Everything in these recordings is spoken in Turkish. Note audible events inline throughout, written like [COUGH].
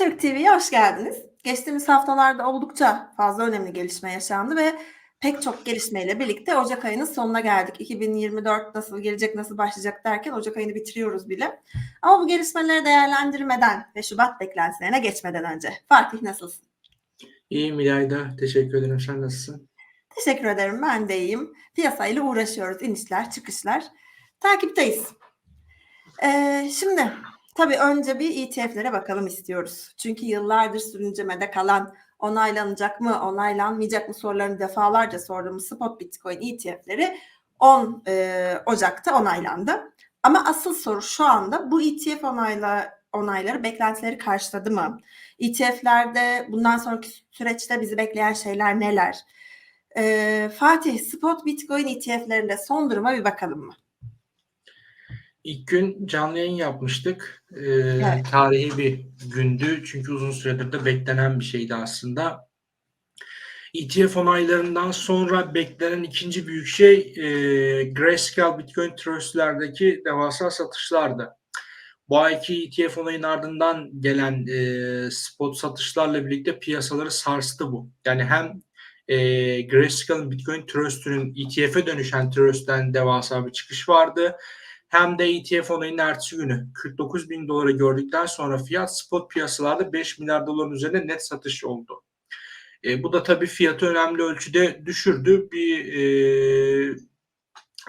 Türk TV'ye hoş geldiniz. Geçtiğimiz haftalarda oldukça fazla önemli gelişme yaşandı ve pek çok gelişmeyle birlikte Ocak ayının sonuna geldik. 2024 nasıl gelecek, nasıl başlayacak derken Ocak ayını bitiriyoruz bile. Ama bu gelişmeleri değerlendirmeden ve Şubat beklentilerine geçmeden önce. Fatih nasılsın? İyiyim İlayda. Teşekkür ederim. Sen nasılsın? Teşekkür ederim. Ben de iyiyim. Piyasayla uğraşıyoruz. İnişler, çıkışlar. Takipteyiz. Ee, şimdi tabii önce bir ETF'lere bakalım istiyoruz. Çünkü yıllardır sürüncemede kalan onaylanacak mı, onaylanmayacak mı sorularını defalarca sorduğumuz Spot Bitcoin ETF'leri 10 e, Ocak'ta onaylandı. Ama asıl soru şu anda bu ETF onayla, onayları beklentileri karşıladı mı? ETF'lerde bundan sonraki süreçte bizi bekleyen şeyler neler? Ee, Fatih, Spot Bitcoin ETF'lerinde son duruma bir bakalım mı? İlk gün canlı yayın yapmıştık. Ee, Evet. Tarihi bir gündü. Çünkü uzun süredir de beklenen bir şeydi aslında. ETF onaylarından sonra beklenen ikinci büyük şey e, Grayscale Bitcoin Trust'lerdeki devasa satışlardı. Bu ayki ETF onayın ardından gelen e, spot satışlarla birlikte piyasaları sarstı bu. Yani hem e, Grayscale'ın Bitcoin Trust'ünün ETF'e dönüşen Trust'ten devasa bir çıkış vardı. Hem de ETF onayının ertesi günü 49 bin dolara gördükten sonra fiyat spot piyasalarda 5 milyar doların üzerinde net satış oldu. E, bu da tabii fiyatı önemli ölçüde düşürdü. Bir e,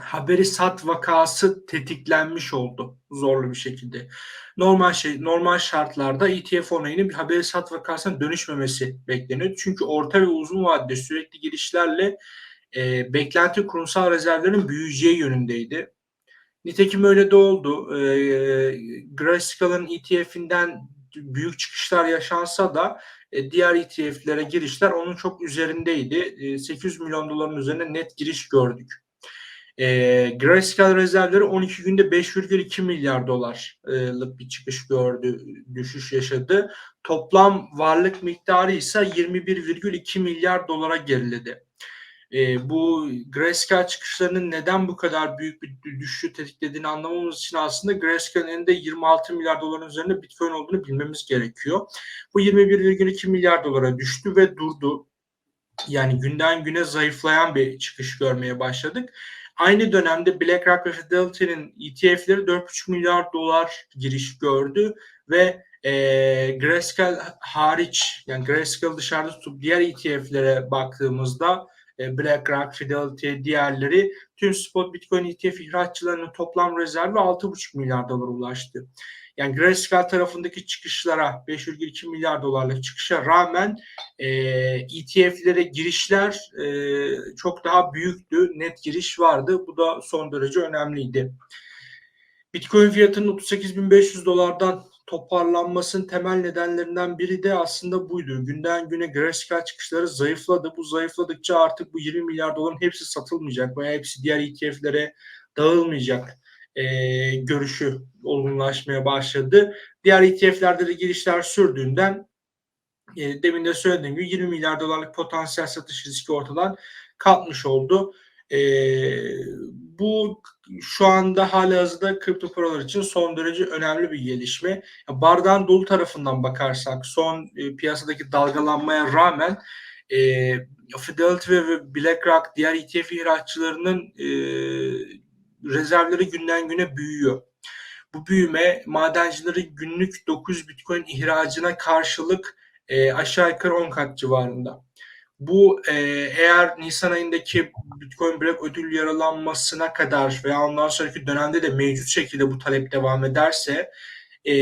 haberi sat vakası tetiklenmiş oldu zorlu bir şekilde. Normal şey normal şartlarda ETF onayının bir haberi sat vakasına dönüşmemesi bekleniyor. Çünkü orta ve uzun vadede sürekli girişlerle e, beklenti kurumsal rezervlerin büyüyeceği yönündeydi. Nitekim öyle de oldu. E, Grayscale'ın ETF'inden büyük çıkışlar yaşansa da e, diğer ETF'lere girişler onun çok üzerindeydi. E, 800 milyon doların üzerine net giriş gördük. E, Grayscale rezervleri 12 günde 5,2 milyar dolarlık bir çıkış gördü, düşüş yaşadı. Toplam varlık miktarı ise 21,2 milyar dolara geriledi. E, bu Grayscale çıkışlarının neden bu kadar büyük bir düşüşü tetiklediğini anlamamız için aslında Grayscale'ın elinde 26 milyar doların üzerinde Bitcoin olduğunu bilmemiz gerekiyor. Bu 21,2 milyar dolara düştü ve durdu. Yani günden güne zayıflayan bir çıkış görmeye başladık. Aynı dönemde BlackRock ve Fidelity'nin ETF'leri 4,5 milyar dolar giriş gördü ve e, Grayscale hariç yani Grayscale dışarıda tutup diğer ETF'lere baktığımızda BlackRock, Fidelity, diğerleri tüm spot Bitcoin ETF ihraççılarının toplam rezervi 6,5 milyar dolara ulaştı. Yani Grayscale tarafındaki çıkışlara 5,2 milyar dolarlık çıkışa rağmen e, ETF'lere girişler e, çok daha büyüktü. Net giriş vardı. Bu da son derece önemliydi. Bitcoin fiyatının 38.500 dolardan toparlanmasının temel nedenlerinden biri de aslında buydu. Günden güne Grayscale çıkışları zayıfladı. Bu zayıfladıkça artık bu 20 milyar doların hepsi satılmayacak veya hepsi diğer ETF'lere dağılmayacak e, görüşü olgunlaşmaya başladı. Diğer ETF'lerde de girişler sürdüğünden e, demin de söylediğim gibi 20 milyar dolarlık potansiyel satış riski ortadan kalkmış oldu. E, bu şu anda hala hazırda kripto paralar için son derece önemli bir gelişme. Bardağın dolu tarafından bakarsak son e, piyasadaki dalgalanmaya rağmen e, Fidelity ve BlackRock diğer ETF ihraççılarının e, rezervleri günden güne büyüyor. Bu büyüme madencilerin günlük 9 Bitcoin ihracına karşılık e, aşağı yukarı 10 kat civarında. Bu e, eğer Nisan ayındaki Bitcoin Black ödül yaralanmasına kadar veya ondan sonraki dönemde de mevcut şekilde bu talep devam ederse e,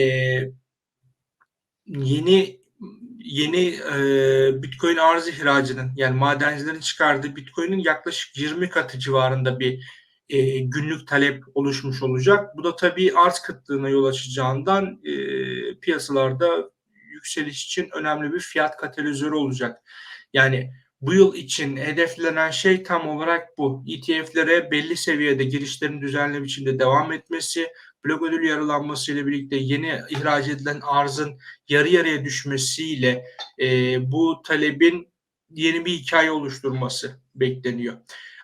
yeni yeni e, Bitcoin arz ihracının yani madencilerin çıkardığı Bitcoin'in yaklaşık 20 katı civarında bir e, günlük talep oluşmuş olacak. Bu da tabii arz kıtlığına yol açacağından e, piyasalarda yükseliş için önemli bir fiyat katalizörü olacak. Yani bu yıl için hedeflenen şey tam olarak bu. ETF'lere belli seviyede girişlerin düzenli biçimde devam etmesi, blok ödül yaralanması ile birlikte yeni ihraç edilen arzın yarı yarıya düşmesiyle e, bu talebin yeni bir hikaye oluşturması bekleniyor.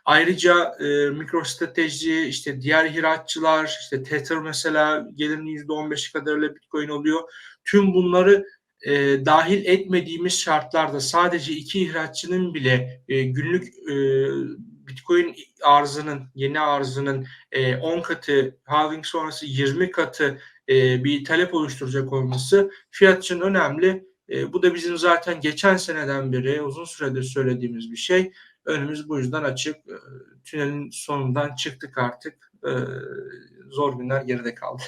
Ayrıca e, MicroStrateji, işte diğer ihraççılar, işte Tether mesela gelirin %15'i kadarıyla Bitcoin oluyor. Tüm bunları e, dahil etmediğimiz şartlarda sadece iki ihraççının bile e, günlük e, Bitcoin arzının, yeni arzının e, 10 katı, halving sonrası 20 katı e, bir talep oluşturacak olması fiyat için önemli. E, bu da bizim zaten geçen seneden beri uzun süredir söylediğimiz bir şey. Önümüz bu yüzden açık. E, tünelin sonundan çıktık artık. E, zor günler geride kaldı.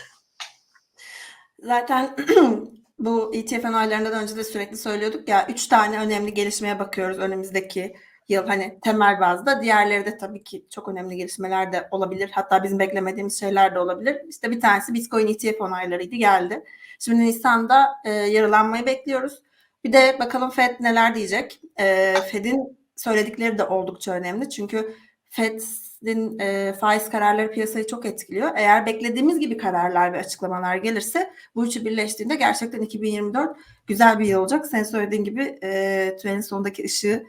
Zaten [CLEARS THROAT] bu ETF onaylarından önce de sürekli söylüyorduk ya üç tane önemli gelişmeye bakıyoruz önümüzdeki yıl hani temel bazda. Diğerleri de tabii ki çok önemli gelişmeler de olabilir. Hatta bizim beklemediğimiz şeyler de olabilir. İşte bir tanesi Bitcoin ETF onaylarıydı geldi. Şimdi Nisan'da e, yarılanmayı bekliyoruz. Bir de bakalım Fed neler diyecek. E, Fed'in söyledikleri de oldukça önemli. Çünkü Fed'in e, faiz kararları piyasayı çok etkiliyor. Eğer beklediğimiz gibi kararlar ve açıklamalar gelirse bu üçü birleştiğinde gerçekten 2024 güzel bir yıl olacak. Sen söylediğin gibi e, tünelin sonundaki ışığı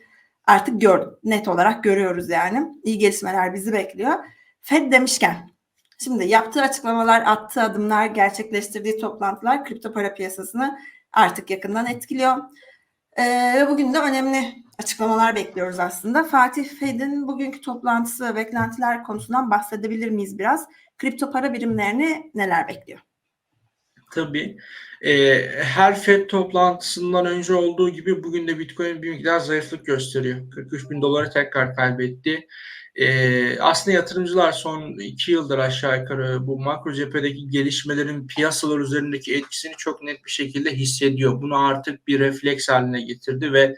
artık gördüm. Net olarak görüyoruz yani. İyi gelişmeler bizi bekliyor. Fed demişken şimdi yaptığı açıklamalar, attığı adımlar, gerçekleştirdiği toplantılar kripto para piyasasını artık yakından etkiliyor. Ee, bugün de önemli açıklamalar bekliyoruz aslında. Fatih Fed'in bugünkü toplantısı ve beklentiler konusundan bahsedebilir miyiz biraz? Kripto para birimlerini neler bekliyor? Tabii. E, her FED toplantısından önce olduğu gibi bugün de Bitcoin bir miktar zayıflık gösteriyor. 43 bin doları tekrar kaybetti. E, aslında yatırımcılar son iki yıldır aşağı yukarı bu makro cephedeki gelişmelerin piyasalar üzerindeki etkisini çok net bir şekilde hissediyor. Bunu artık bir refleks haline getirdi ve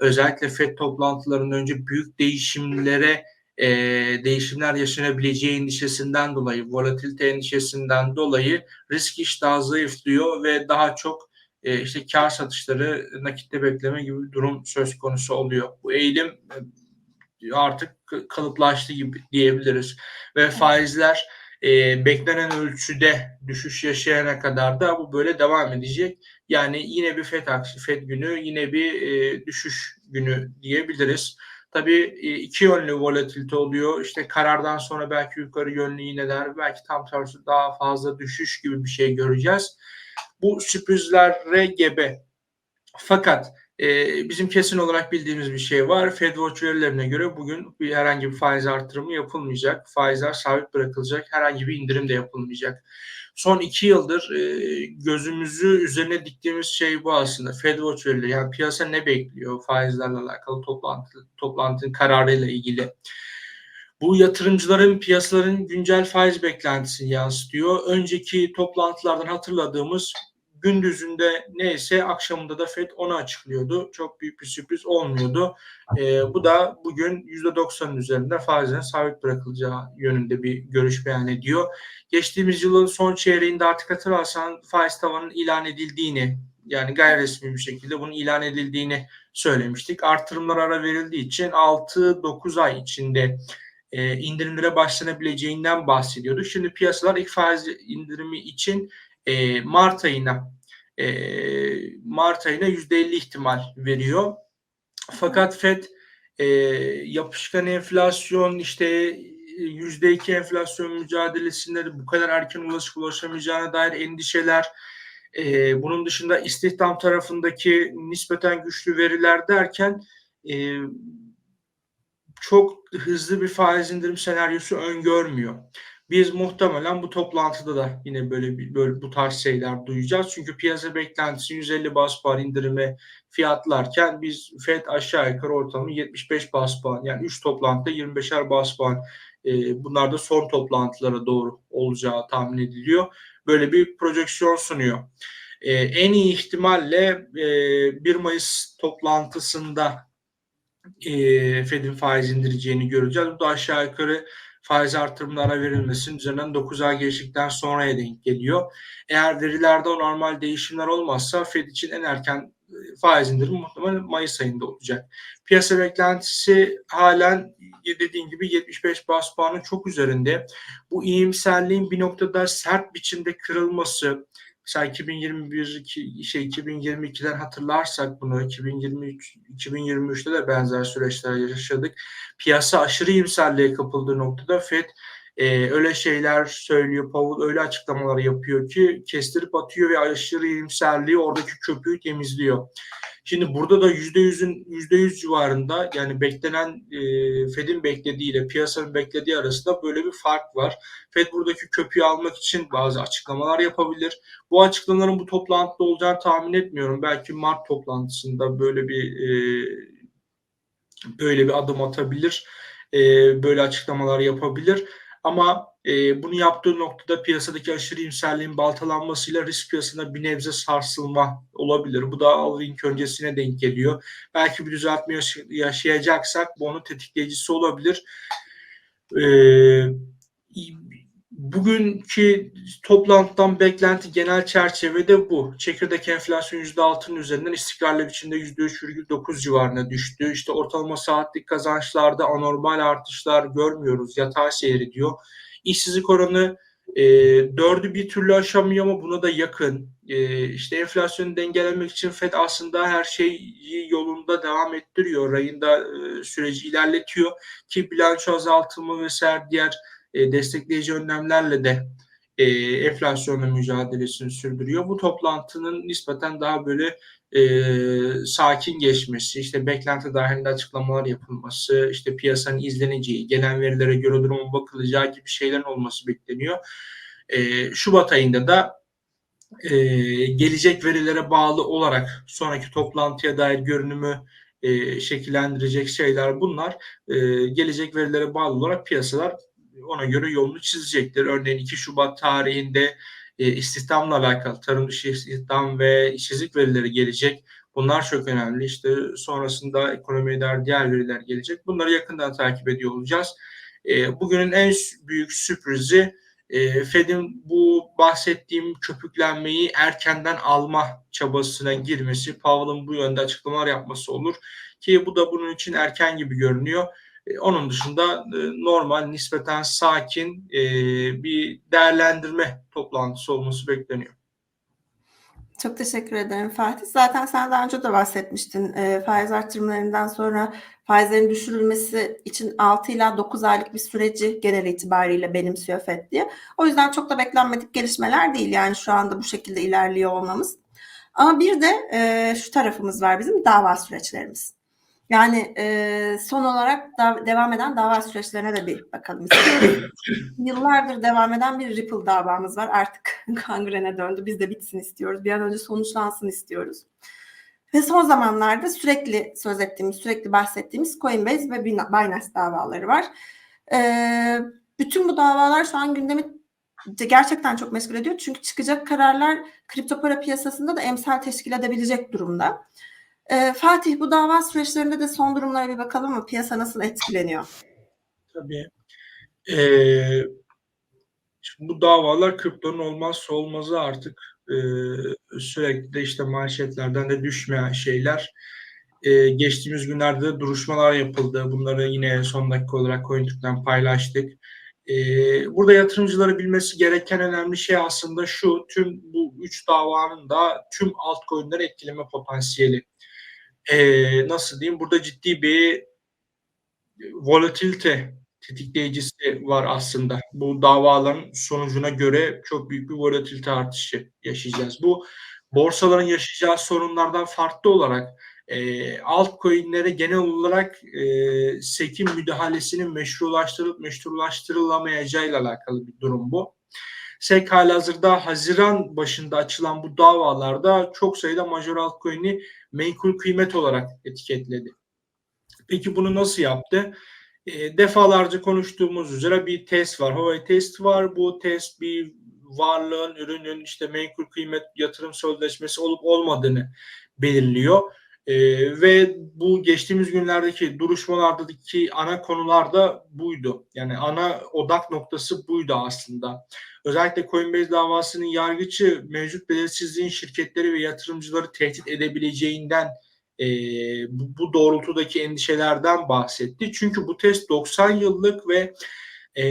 özellikle FED toplantılarından önce büyük değişimlere e, değişimler yaşanabileceği endişesinden dolayı, volatilite endişesinden dolayı risk iştahı zayıflıyor ve daha çok e, işte kar satışları nakitte bekleme gibi bir durum söz konusu oluyor. Bu eğilim e, artık kalıplaştı gibi diyebiliriz ve faizler e, beklenen ölçüde düşüş yaşayana kadar da bu böyle devam edecek. Yani yine bir FED aksi, FED günü, yine bir e, düşüş günü diyebiliriz. Tabii iki yönlü volatilite oluyor. İşte karardan sonra belki yukarı yönlü iğneler, belki tam tersi daha fazla düşüş gibi bir şey göreceğiz. Bu sürprizlere gebe. Fakat e, bizim kesin olarak bildiğimiz bir şey var. Fed Watch verilerine göre bugün bir herhangi bir faiz artırımı yapılmayacak. Faizler sabit bırakılacak. Herhangi bir indirim de yapılmayacak. Son iki yıldır e, gözümüzü üzerine diktiğimiz şey bu aslında. Fed Watch verileri. Yani piyasa ne bekliyor faizlerle alakalı toplantı, toplantının kararıyla ilgili. Bu yatırımcıların piyasaların güncel faiz beklentisini yansıtıyor. Önceki toplantılardan hatırladığımız gündüzünde neyse akşamında da FED onu açıklıyordu. Çok büyük bir sürpriz olmuyordu. E, bu da bugün %90'ın üzerinde faizlerin sabit bırakılacağı yönünde bir görüş beyan ediyor. Geçtiğimiz yılın son çeyreğinde artık hatırlarsan faiz tavanının ilan edildiğini yani gayri resmi bir şekilde bunun ilan edildiğini söylemiştik. Artırımlar ara verildiği için 6-9 ay içinde e, indirimlere başlanabileceğinden bahsediyorduk. Şimdi piyasalar ilk faiz indirimi için e, Mart ayına e, Mart ayına yüzde 50 ihtimal veriyor. Fakat FED e, yapışkan enflasyon işte yüzde iki enflasyon mücadelesinde bu kadar erken ulaşıp ulaşamayacağına dair endişeler e, bunun dışında istihdam tarafındaki nispeten güçlü veriler derken e, çok hızlı bir faiz indirim senaryosu öngörmüyor. Biz muhtemelen bu toplantıda da yine böyle bir böyle bu tarz şeyler duyacağız. Çünkü piyasa beklentisi 150 bas puan indirime fiyatlarken biz FED aşağı yukarı ortalama 75 bas puan yani 3 toplantıda 25'er bas puan e, bunlar da son toplantılara doğru olacağı tahmin ediliyor. Böyle bir projeksiyon sunuyor. E, en iyi ihtimalle e, 1 Mayıs toplantısında e, Fed'in faiz indireceğini göreceğiz. Bu da aşağı yukarı faiz artırımlara verilmesinin üzerinden 9 ay geçtikten sonraya denk geliyor. Eğer verilerde o normal değişimler olmazsa Fed için en erken e, faiz indirimi muhtemelen Mayıs ayında olacak. Piyasa beklentisi halen dediğim gibi 75 bas puanın çok üzerinde. Bu iyimserliğin bir noktada sert biçimde kırılması, Mesela 2021 şey 2022'den hatırlarsak bunu 2023 2023'te de benzer süreçler yaşadık. Piyasa aşırı iyimserliğe kapıldığı noktada FED e, öyle şeyler söylüyor. Powell öyle açıklamalar yapıyor ki kestirip atıyor ve aşırı iyimserliği oradaki köpüğü temizliyor. Şimdi burada da %100'ün %100 civarında yani beklenen e, Fed'in beklediği ile piyasanın beklediği arasında böyle bir fark var. Fed buradaki köpüğü almak için bazı açıklamalar yapabilir. Bu açıklamaların bu toplantıda olacağını tahmin etmiyorum. Belki Mart toplantısında böyle bir e, böyle bir adım atabilir. E, böyle açıklamalar yapabilir. Ama e, bunu yaptığı noktada piyasadaki aşırı iyimserliğin baltalanmasıyla risk piyasasında bir nebze sarsılma olabilir. Bu da Alvin öncesine denk geliyor. Belki bir düzeltme yaş- yaşayacaksak bu onun tetikleyicisi olabilir. E, bugünkü toplantıdan beklenti genel çerçevede bu. Çekirdek enflasyon %6'nın üzerinden istikrarlı biçimde %3,9 civarına düştü. İşte ortalama saatlik kazançlarda anormal artışlar görmüyoruz. Yatay seyrediyor. İşsizlik oranı e, bir türlü aşamıyor ama buna da yakın. E, işte enflasyonu dengelemek için FED aslında her şeyi yolunda devam ettiriyor. Rayında e, süreci ilerletiyor ki bilanço azaltımı vesaire diğer e, destekleyici önlemlerle de e, enflasyonla mücadelesini sürdürüyor. Bu toplantının nispeten daha böyle e, sakin geçmesi, işte beklenti dahilinde açıklamalar yapılması, işte piyasanın izleneceği, gelen verilere göre durumun bakılacağı gibi şeylerin olması bekleniyor. E, Şubat ayında da e, gelecek verilere bağlı olarak sonraki toplantıya dair görünümü e, şekillendirecek şeyler bunlar. E, gelecek verilere bağlı olarak piyasalar ona göre yolunu çizecektir. Örneğin 2 Şubat tarihinde e, istihdamla alakalı tarım dışı istihdam ve işsizlik verileri gelecek. Bunlar çok önemli. İşte sonrasında ekonomiye dair diğer veriler gelecek. Bunları yakından takip ediyor olacağız. E, bugünün en büyük sürprizi e, Fed'in bu bahsettiğim köpüklenmeyi erkenden alma çabasına girmesi, Powell'ın bu yönde açıklamalar yapması olur ki bu da bunun için erken gibi görünüyor. E, onun dışında e, normal, nispeten sakin e, bir değerlendirme toplantısı olması bekleniyor. Çok teşekkür ederim Fatih. Zaten sen daha önce de bahsetmiştin. Faiz artırımlarından sonra faizlerin düşürülmesi için 6 ila 9 aylık bir süreci genel itibariyle benimsiyor FED diye. O yüzden çok da beklenmedik gelişmeler değil. Yani şu anda bu şekilde ilerliyor olmamız. Ama bir de e, şu tarafımız var bizim dava süreçlerimiz. Yani e, son olarak da, devam eden dava süreçlerine de bir bakalım. [COUGHS] Yıllardır devam eden bir Ripple davamız var. Artık [LAUGHS] kangrene döndü. Biz de bitsin istiyoruz. Bir an önce sonuçlansın istiyoruz. Ve son zamanlarda sürekli söz ettiğimiz, sürekli bahsettiğimiz Coinbase ve Binance davaları var. Ee, bütün bu davalar şu an gündemi gerçekten çok meşgul ediyor. Çünkü çıkacak kararlar kripto para piyasasında da emsal teşkil edebilecek durumda. Ee, Fatih bu dava süreçlerinde de son durumlara bir bakalım mı? Piyasa nasıl etkileniyor? Tabii. Ee, bu davalar kriptonun olmazsa olmazı artık. Ee, sürekli de işte manşetlerden de düşmeyen şeyler. Ee, geçtiğimiz günlerde de duruşmalar yapıldı. Bunları yine son dakika olarak CoinTürk'ten paylaştık. Ee, burada yatırımcıları bilmesi gereken önemli şey aslında şu. Tüm bu üç davanın da tüm altcoin'leri etkileme potansiyeli e, nasıl diyeyim burada ciddi bir volatilite tetikleyicisi var aslında. Bu davaların sonucuna göre çok büyük bir volatilite artışı yaşayacağız. Bu borsaların yaşayacağı sorunlardan farklı olarak e, altcoin'lere genel olarak e, SEC'in müdahalesinin meşrulaştırılıp meşrulaştırılamayacağıyla alakalı bir durum bu. SEC halihazırda Haziran başında açılan bu davalarda çok sayıda major altcoin'i menkul kıymet olarak etiketledi. Peki bunu nasıl yaptı? E, defalarca konuştuğumuz üzere bir test var. Huawei test var. Bu test bir varlığın, ürünün işte menkul kıymet yatırım sözleşmesi olup olmadığını belirliyor. Ee, ve bu geçtiğimiz günlerdeki duruşmalardaki ana konular da buydu. Yani ana odak noktası buydu aslında. Özellikle Coinbase davasının yargıcı mevcut belirsizliğin şirketleri ve yatırımcıları tehdit edebileceğinden e, bu, bu doğrultudaki endişelerden bahsetti. Çünkü bu test 90 yıllık ve e,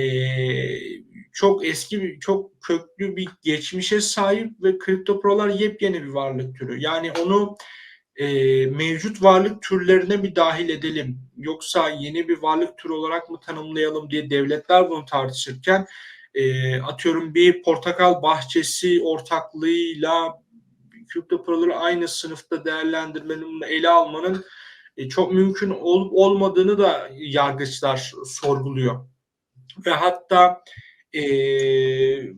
çok eski, çok köklü bir geçmişe sahip ve kripto paralar yepyeni bir varlık türü. Yani onu eee, mevcut varlık türlerine mi dahil edelim yoksa yeni bir varlık türü olarak mı tanımlayalım diye devletler bunu tartışırken eee, atıyorum bir portakal bahçesi ortaklığıyla kripto aynı sınıfta değerlendirmenin, ele almanın e, çok mümkün olup olmadığını da yargıçlar sorguluyor. Ve hatta eee,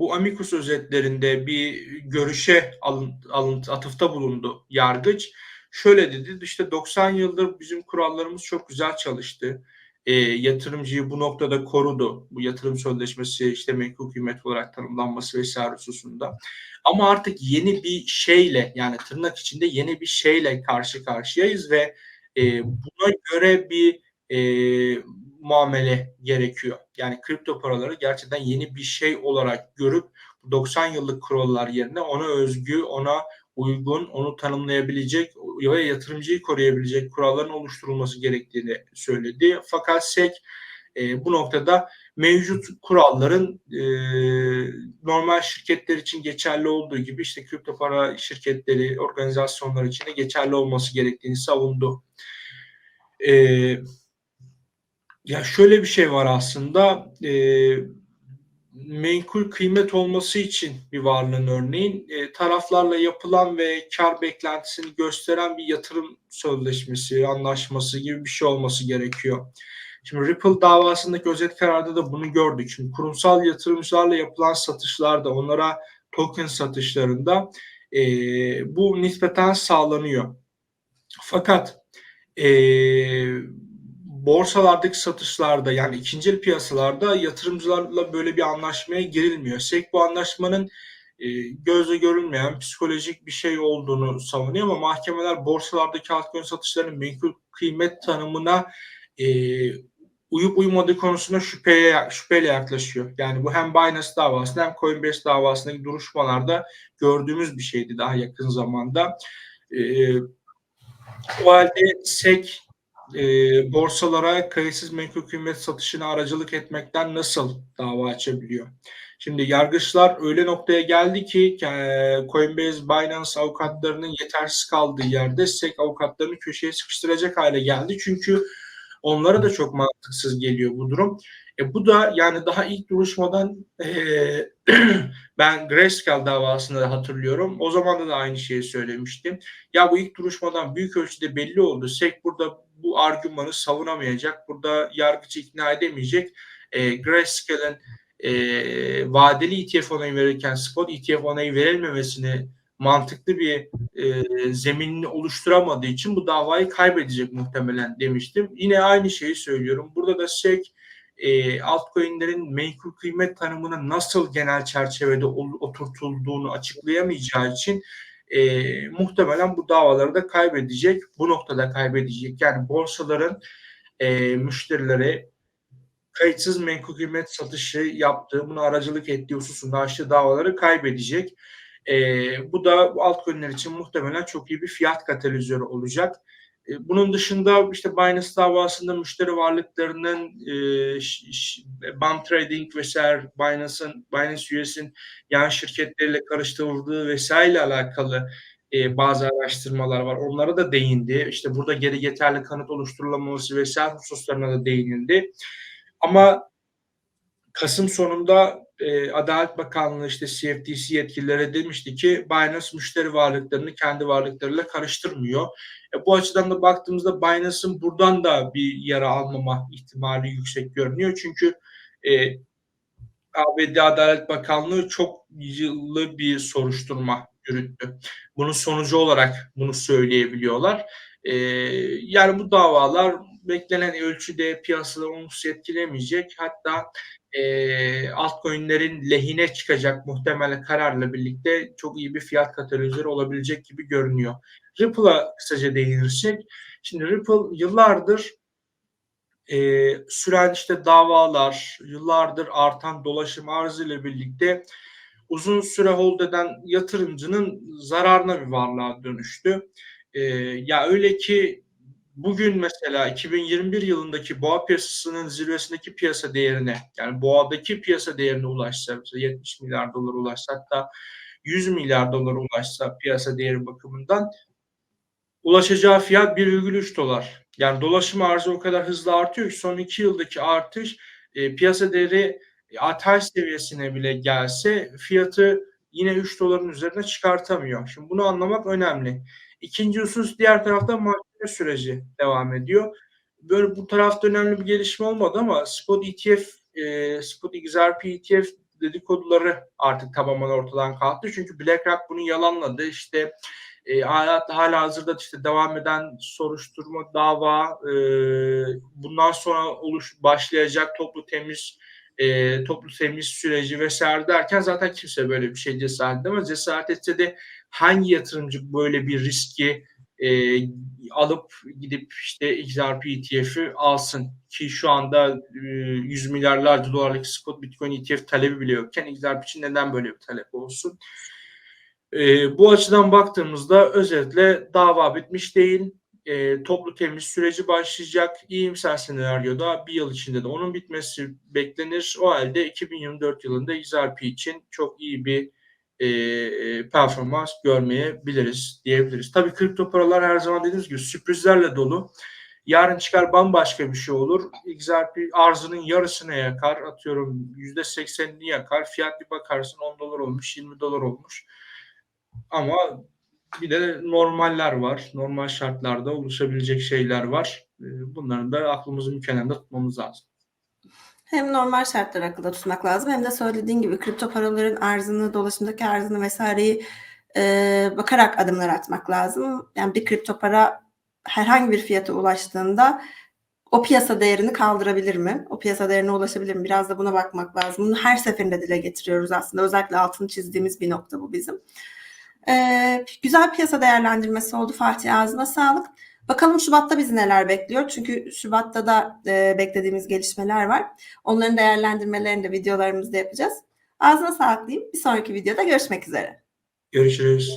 bu amicus özetlerinde bir görüşe alın, alın, atıfta bulundu yargıç. Şöyle dedi, işte 90 yıldır bizim kurallarımız çok güzel çalıştı. E, yatırımcıyı bu noktada korudu. Bu yatırım sözleşmesi işte menkul kıymet olarak tanımlanması vesaire hususunda. Ama artık yeni bir şeyle yani tırnak içinde yeni bir şeyle karşı karşıyayız ve e, buna göre bir e, muamele gerekiyor. Yani kripto paraları gerçekten yeni bir şey olarak görüp 90 yıllık kurallar yerine ona özgü, ona uygun, onu tanımlayabilecek ve yatırımcıyı koruyabilecek kuralların oluşturulması gerektiğini söyledi. Fakat SEC e, bu noktada mevcut kuralların e, normal şirketler için geçerli olduğu gibi işte kripto para şirketleri, organizasyonlar için de geçerli olması gerektiğini savundu. E, ya şöyle bir şey var aslında e, menkul kıymet olması için bir varlığın örneğin e, taraflarla yapılan ve kar beklentisini gösteren bir yatırım sözleşmesi, anlaşması gibi bir şey olması gerekiyor. Şimdi Ripple davasındaki özet kararda da bunu gördük. Şimdi kurumsal yatırımcılarla yapılan satışlarda, onlara token satışlarında e, bu nispeten sağlanıyor. Fakat e, borsalardaki satışlarda yani ikinci piyasalarda yatırımcılarla böyle bir anlaşmaya girilmiyor. SEC bu anlaşmanın e, gözle görülmeyen psikolojik bir şey olduğunu savunuyor ama mahkemeler borsalardaki altcoin satışlarının menkul kıymet tanımına e, uyup uymadığı konusunda şüpheye, şüpheyle yaklaşıyor. Yani bu hem Binance davasında hem Coinbase davasındaki duruşmalarda gördüğümüz bir şeydi daha yakın zamanda. E, o halde SEC e, borsalara kayıtsız menkul kıymet satışına aracılık etmekten nasıl dava açabiliyor? Şimdi yargıçlar öyle noktaya geldi ki e, Coinbase, Binance avukatlarının yetersiz kaldığı yerde SEC avukatlarını köşeye sıkıştıracak hale geldi. Çünkü onlara da çok mantıksız geliyor bu durum. E, bu da yani daha ilk duruşmadan e, [CLEARS THROAT] ben Grayscale davasında da hatırlıyorum. O zaman da aynı şeyi söylemiştim. Ya bu ilk duruşmadan büyük ölçüde belli oldu. SEC burada bu argümanı savunamayacak. Burada yargıcı ikna edemeyecek. E, Grayscale'in e, vadeli ETF onayı verirken spot ETF onayı verilmemesini mantıklı bir e, zeminini oluşturamadığı için bu davayı kaybedecek muhtemelen demiştim. Yine aynı şeyi söylüyorum. Burada da SEC e, altcoin'lerin menkul kıymet tanımına nasıl genel çerçevede oturtulduğunu açıklayamayacağı için e, muhtemelen bu davaları da kaybedecek. Bu noktada kaybedecek. Yani borsaların e, müşterilere kayıtsız menkul kıymet satışı yaptığı, buna aracılık ettiği hususunda açtığı davaları kaybedecek. E, bu da altcoin'ler için muhtemelen çok iyi bir fiyat katalizörü olacak. E, bunun dışında işte Binance davasında müşteri varlıklarının e, BAM Trading vesaire Binance'ın Binance US'in yan şirketleriyle karıştırıldığı vesaire alakalı e, bazı araştırmalar var. Onlara da değindi. İşte burada geri yeterli kanıt oluşturulamaması vesaire hususlarına da değinildi. Ama Kasım sonunda e, Adalet Bakanlığı işte CFTC yetkililere demişti ki Binance müşteri varlıklarını kendi varlıklarıyla karıştırmıyor. E, bu açıdan da baktığımızda Binance'ın buradan da bir yara almama ihtimali yüksek görünüyor. Çünkü e, ABD Adalet Bakanlığı çok yıllı bir soruşturma yürüttü. Bunun sonucu olarak bunu söyleyebiliyorlar. E, yani bu davalar beklenen ölçüde piyasaları olumsuz etkilemeyecek. Hatta e, altcoin'lerin lehine çıkacak muhtemelen kararla birlikte çok iyi bir fiyat katalizörü olabilecek gibi görünüyor. Ripple'a kısaca değinirsek, şimdi Ripple yıllardır e, süren işte davalar, yıllardır artan dolaşım arzı ile birlikte uzun süre hold eden yatırımcının zararına bir varlığa dönüştü. E, ya öyle ki bugün mesela 2021 yılındaki boğa piyasasının zirvesindeki piyasa değerine yani boğadaki piyasa değerine ulaşsa 70 milyar dolar ulaşsa hatta 100 milyar dolara ulaşsa piyasa değeri bakımından ulaşacağı fiyat 1,3 dolar. Yani dolaşım arzı o kadar hızlı artıyor ki son 2 yıldaki artış e, piyasa değeri atay seviyesine bile gelse fiyatı yine 3 doların üzerine çıkartamıyor. Şimdi bunu anlamak önemli. İkinci husus diğer tarafta mahkeme süreci devam ediyor. Böyle bu tarafta önemli bir gelişme olmadı ama spot ETF, e, spot XRP ETF dedikoduları artık tamamen ortadan kalktı. Çünkü BlackRock bunu yalanladı. İşte e, hala, hala hazırda işte devam eden soruşturma, dava, e, bundan sonra oluş başlayacak toplu temiz e, toplu temiz süreci vesaire derken zaten kimse böyle bir şey cesaret edemez. Cesaret etse de hangi yatırımcı böyle bir riski e, alıp gidip işte XRP ETF'i alsın ki şu anda e, 100 milyarlarca dolarlık spot Bitcoin ETF talebi bile yokken XRP için neden böyle bir talep olsun? E, bu açıdan baktığımızda özetle dava bitmiş değil. E, toplu temiz süreci başlayacak. İyimser senaryoda bir yıl içinde de onun bitmesi beklenir. O halde 2024 yılında XRP için çok iyi bir e, performans görmeyebiliriz diyebiliriz. Tabii kripto paralar her zaman dediğimiz gibi sürprizlerle dolu. Yarın çıkar bambaşka bir şey olur. XRP arzının yarısını yakar. Atıyorum %80'ini yakar. Fiyat bir bakarsın 10 dolar olmuş, 20 dolar olmuş. Ama bir de normaller var. Normal şartlarda oluşabilecek şeyler var. E, Bunların da aklımızın bir kenarında tutmamız lazım. Hem normal şartları akılda tutmak lazım hem de söylediğin gibi kripto paraların arzını, dolaşımdaki arzını vesaireyi e, bakarak adımlar atmak lazım. Yani bir kripto para herhangi bir fiyata ulaştığında o piyasa değerini kaldırabilir mi? O piyasa değerine ulaşabilir mi? Biraz da buna bakmak lazım. Bunu her seferinde dile getiriyoruz aslında. Özellikle altını çizdiğimiz bir nokta bu bizim. Ee, güzel piyasa değerlendirmesi oldu Fatih ağzına sağlık. Bakalım Şubat'ta bizi neler bekliyor? Çünkü Şubat'ta da e, beklediğimiz gelişmeler var. Onların değerlendirmelerini de videolarımızda yapacağız. Ağzına sağlık diyeyim. Bir sonraki videoda görüşmek üzere. Görüşürüz.